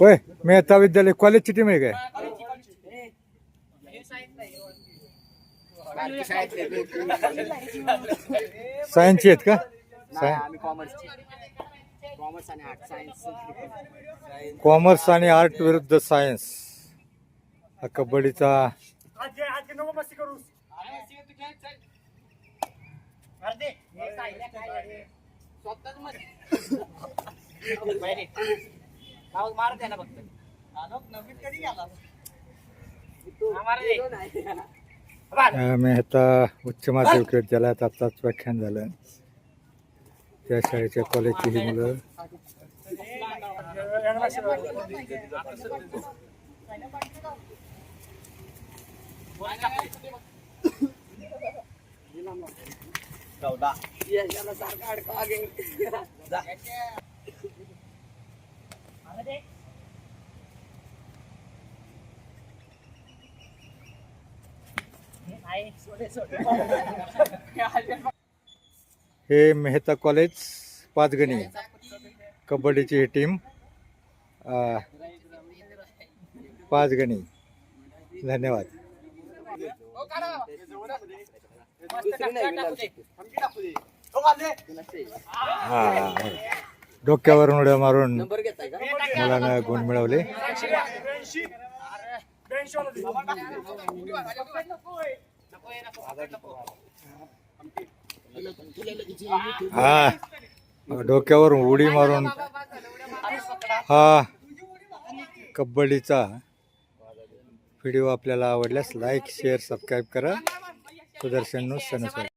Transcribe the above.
होय मेहता विद्यालय कॉलेजची टीम आहे काय? सायन्सची आहेत का? साय आम्ही कॉमर्सची कॉमर्स आणि आर्ट सायन्स कॉमर्स आणि आर्ट विरुद्ध सायन्स हा कबड्डीचा ना फक्त. अ, मेहता उच्च माध्यमिक विद्यालयात आताच व्याख्यान झालं. त्या शाळेच्या कॉलेजची ही मुलं. हे मेहता कॉलेज पाचगणी कबड्डीची ही टीम पाचगणी. धन्यवाद. हा डोक्यावरून उड्या मारून मुलांना गुण मिळवले. हा. डोक्यावर उडी मारून. हा. कबड्डीचा. व्हिडिओ आपल्याला आवडल्यास लाईक शेअर सबस्क्राईब करा. Pues de no se.